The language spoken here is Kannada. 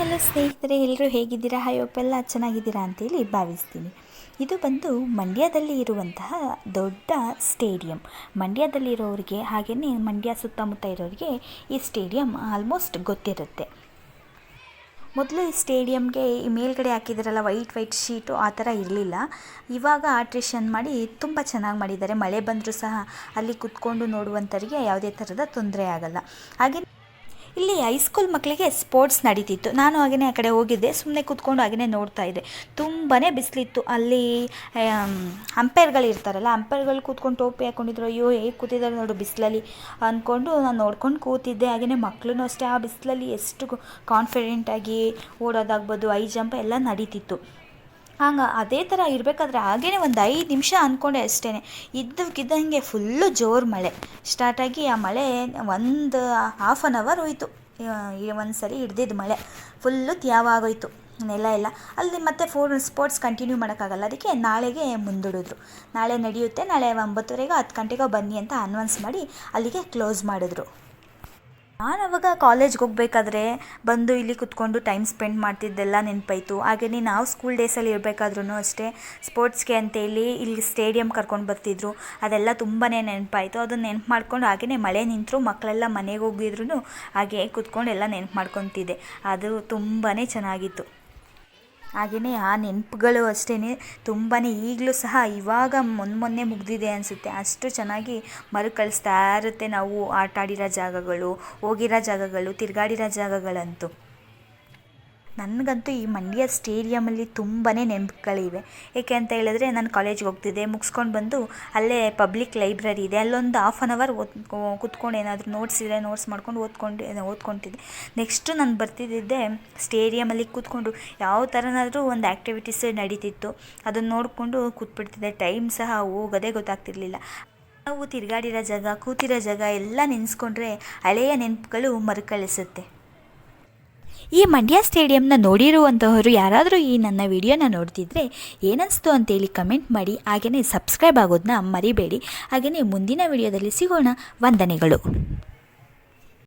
ಹಲೋ ಸ್ನೇಹಿತರೆ ಎಲ್ಲರೂ ಹೇಗಿದ್ದೀರಾ? ಹಾಯೋಪ್ ಒಪ್ಪೆಲ್ಲ ಚೆನ್ನಾಗಿದ್ದೀರಾ ಅಂತೇಳಿ ಭಾವಿಸ್ತೀನಿ. ಇದು ಬಂದು ಮಂಡ್ಯದಲ್ಲಿ ಇರುವಂತಹ ದೊಡ್ಡ ಸ್ಟೇಡಿಯಂ ಮಂಡ್ಯದಲ್ಲಿರೋರಿಗೆ ಹಾಗೆಯೇ ಮಂಡ್ಯ ಸುತ್ತಮುತ್ತ ಇರೋರಿಗೆ ಈ ಸ್ಟೇಡಿಯಂ ಆಲ್ಮೋಸ್ಟ್ ಗೊತ್ತಿರುತ್ತೆ. ಮೊದಲು ಈ ಸ್ಟೇಡಿಯಂಗೆ ಈ ಮೇಲ್ಗಡೆ ಹಾಕಿದ್ರಲ್ಲ ವೈಟ್ ವೈಟ್ ಶೀಟು ಆ ಥರ ಇರಲಿಲ್ಲ. ಇವಾಗ ಆಲ್ಟ್ರೇಷನ್ ಮಾಡಿ ತುಂಬ ಚೆನ್ನಾಗಿ ಮಾಡಿದ್ದಾರೆ. ಮಳೆ ಬಂದರೂ ಸಹ ಅಲ್ಲಿ ಕುತ್ಕೊಂಡು ನೋಡುವಂಥವರಿಗೆ ಯಾವುದೇ ಥರದ ತೊಂದರೆ ಆಗಲ್ಲ. ಹಾಗೆ ಇಲ್ಲಿ ಹೈಸ್ಕೂಲ್ ಮಕ್ಕಳಿಗೆ ಸ್ಪೋರ್ಟ್ಸ್ ನಡೀತಿತ್ತು. ನಾನು ಹಾಗೆಯೇ ಆ ಕಡೆ ಹೋಗಿದ್ದೆ. ಸುಮ್ಮನೆ ಕೂತ್ಕೊಂಡು ಹಾಗೆಯೇ ನೋಡ್ತಾ ಇದ್ದೆ. ತುಂಬಾ ಬಿಸಿಲಿತ್ತು. ಅಲ್ಲಿ ಅಂಪೈರ್ಗಳು ಇರ್ತಾರಲ್ಲ ಅಂಪೈರ್ಗಳು ಕೂತ್ಕೊಂಡು ಟೋಪಿ ಹಾಕ್ಕೊಂಡಿದ್ರು ಅಯ್ಯೋ, ಹೇಗೆ ಕೂತಿದ್ದಾರೆ ನೋಡು ಬಿಸಿಲಲ್ಲಿ ಅಂದ್ಕೊಂಡು ನಾನು ನೋಡ್ಕೊಂಡು ಕೂತಿದ್ದೆ. ಹಾಗೆಯೇ ಮಕ್ಕಳು ಅಷ್ಟೇ. ಆ ಬಿಸಿಲಲ್ಲಿ ಎಷ್ಟು ಕಾನ್ಫಿಡೆಂಟಾಗಿ ಓಡೋದಾಗ್ಬೋದು ಐ ಜಂಪ್ ಎಲ್ಲ ನಡೀತಿತ್ತು. ಹಂಗೆ ಅದೇ ಥರ ಇರಬೇಕಾದ್ರೆ ಹಾಗೇ ಒಂದು ಐದು ನಿಮಿಷ ಅಂದ್ಕೊಂಡೆ ಅಷ್ಟೇ ಇದ್ದಕ್ಕಿದ್ದಂಗೆ ಫುಲ್ಲು ಜೋರು ಮಳೆ. ಸ್ಟಾರ್ಟಾಗಿ ಆ ಮಳೆ ಒಂದು ಹಾಫ್ ಆನ್ ಅವರ್ ಹೋಯಿತು. ಒಂದು ಸರಿ ಹಿಡ್ದಿದ್ದು ಮಳೆ. ಫುಲ್ಲು ತ್ಯಾವಾಗೋಯ್ತು ನೆಲ ಎಲ್ಲ. ಅಲ್ಲಿ ಮತ್ತೆ ಫೋರ್ ಸ್ಪೋರ್ಟ್ಸ್ ಕಂಟಿನ್ಯೂ ಮಾಡೋಕ್ಕಾಗಲ್ಲ. ಅದಕ್ಕೆ ನಾಳೆಗೆ ಮುಂದೂಡಿದ್ರು. ನಾಳೆ ನಡೆಯುತ್ತೆ. ನಾಳೆ ಒಂಬತ್ತುವರೆಗೆ ಹತ್ತು ಗಂಟೆಗೋ ಬನ್ನಿ ಅಂತ ಅನೌನ್ಸ್ ಮಾಡಿ ಅಲ್ಲಿಗೆ ಕ್ಲೋಸ್ ಮಾಡಿದ್ರು. ನಾನು ಅವಾಗ ಕಾಲೇಜ್ಗೆ ಹೋಗ್ಬೇಕಾದ್ರೆ ಬಂದು ಇಲ್ಲಿ ಕುತ್ಕೊಂಡು ಟೈಮ್ ಸ್ಪೆಂಡ್ ಮಾಡ್ತಿದ್ದೆಲ್ಲ ನೆನಪಾಯಿತು. ಹಾಗೆಯೇ ನಾವು ಸ್ಕೂಲ್ ಡೇಸಲ್ಲಿ ಇರಬೇಕಾದ್ರೂ ಅಷ್ಟೇ ಸ್ಪೋರ್ಟ್ಸ್ಗೆ ಅಂತೇಳಿ ಇಲ್ಲಿ ಸ್ಟೇಡಿಯಂ ಕರ್ಕೊಂಡು ಬರ್ತಿದ್ರು. ಅದೆಲ್ಲ ತುಂಬಾ ನೆನಪಾಯಿತು. ಅದನ್ನು ನೆನಪು ಮಾಡ್ಕೊಂಡು ಹಾಗೆಯೇ ಮಳೆ ನಿಂತರು ಮಕ್ಕಳೆಲ್ಲ ಮನೆಗೆ ಹೋಗಿದ್ರು ಹಾಗೆ ಕುತ್ಕೊಂಡು ಎಲ್ಲ ನೆನಪು ಮಾಡ್ಕೊತಿದ್ದೆ. ಅದು ತುಂಬಾ ಚೆನ್ನಾಗಿತ್ತು. ಹಾಗೆಯೇ ಆ ನೆನಪುಗಳು ಅಷ್ಟೇ ತುಂಬಾ ಈಗಲೂ ಸಹ ಇವಾಗ ಮೊನ್ನೆ ಮೊನ್ನೆ ಮುಗಿದಿದೆ ಅನಿಸುತ್ತೆ. ಅಷ್ಟು ಚೆನ್ನಾಗಿ ಮರುಕಳಿಸ್ತಾ ಇರುತ್ತೆ ನಾವು ಆಟಾಡಿರೋ ಜಾಗಗಳು, ಹೋಗಿರೋ ಜಾಗಗಳು, ತಿರುಗಾಡಿರೋ ಜಾಗಗಳಂತೂ. ನನಗಂತೂ ಈ ಮಂಡ್ಯ ಸ್ಟೇಡಿಯಮಲ್ಲಿ ತುಂಬಾ ನೆನಪುಗಳಿವೆ. ಏಕೆ ಅಂತ ಹೇಳಿದ್ರೆ ನಾನು ಕಾಲೇಜ್ಗೆ ಹೋಗ್ತಿದ್ದೆ, ಮುಗಿಸ್ಕೊಂಡು ಬಂದು ಅಲ್ಲೇ ಪಬ್ಲಿಕ್ ಲೈಬ್ರರಿ ಇದೆ. ಅಲ್ಲೊಂದು ಹಾಫ್ ಆನ್ ಅವರ್ ಓದ್ ಕುತ್ಕೊಂಡು ಏನಾದರೂ ನೋಟ್ಸ್ ಇದ್ದರೆ ನೋಟ್ಸ್ ಮಾಡ್ಕೊಂಡು ಓದ್ಕೊಂಡು ಓದ್ಕೊತಿದ್ದೆ. ನೆಕ್ಸ್ಟು ನಾನು ಬರ್ತಿದ್ದಿದ್ದೆ ಸ್ಟೇಡಿಯಮಲ್ಲಿ ಕೂತ್ಕೊಂಡು. ಯಾವ ಥರನಾದರೂ ಒಂದು ಆ್ಯಕ್ಟಿವಿಟೀಸ್ ನಡೀತಿತ್ತು. ಅದನ್ನು ನೋಡಿಕೊಂಡು ಕೂತ್ಬಿಡ್ತಿದ್ದೆ. ಟೈಮ್ ಸಹ ಹೋಗೋದೇ ಗೊತ್ತಾಗ್ತಿರ್ಲಿಲ್ಲ. ನಾವು ತಿರುಗಾಡಿರೋ ಜಾಗ, ಕೂತಿರೋ ಜಾಗ ಎಲ್ಲ ನೆನೆಸ್ಕೊಂಡ್ರೆ ಹಳೆಯ ನೆನಪುಗಳು ಮರುಕಳಿಸುತ್ತೆ. ಈ ಮಂಡ್ಯ ಸ್ಟೇಡಿಯಂನ ನೋಡಿರುವಂತಹವರು ಯಾರಾದರೂ ಈ ನನ್ನ ವಿಡಿಯೋನ ನೋಡ್ತಿದ್ರೆ ಏನನ್ನಿಸ್ತು ಅಂತೇಳಿ ಕಮೆಂಟ್ ಮಾಡಿ ಹಾಗೆಯೇ ಸಬ್ಸ್ಕ್ರೈಬ್ ಆಗೋದನ್ನ ಮರಿಬೇಡಿ. ಹಾಗೆಯೇ ಮುಂದಿನ ವಿಡಿಯೋದಲ್ಲಿ ಸಿಗೋಣ. ವಂದನೆಗಳು.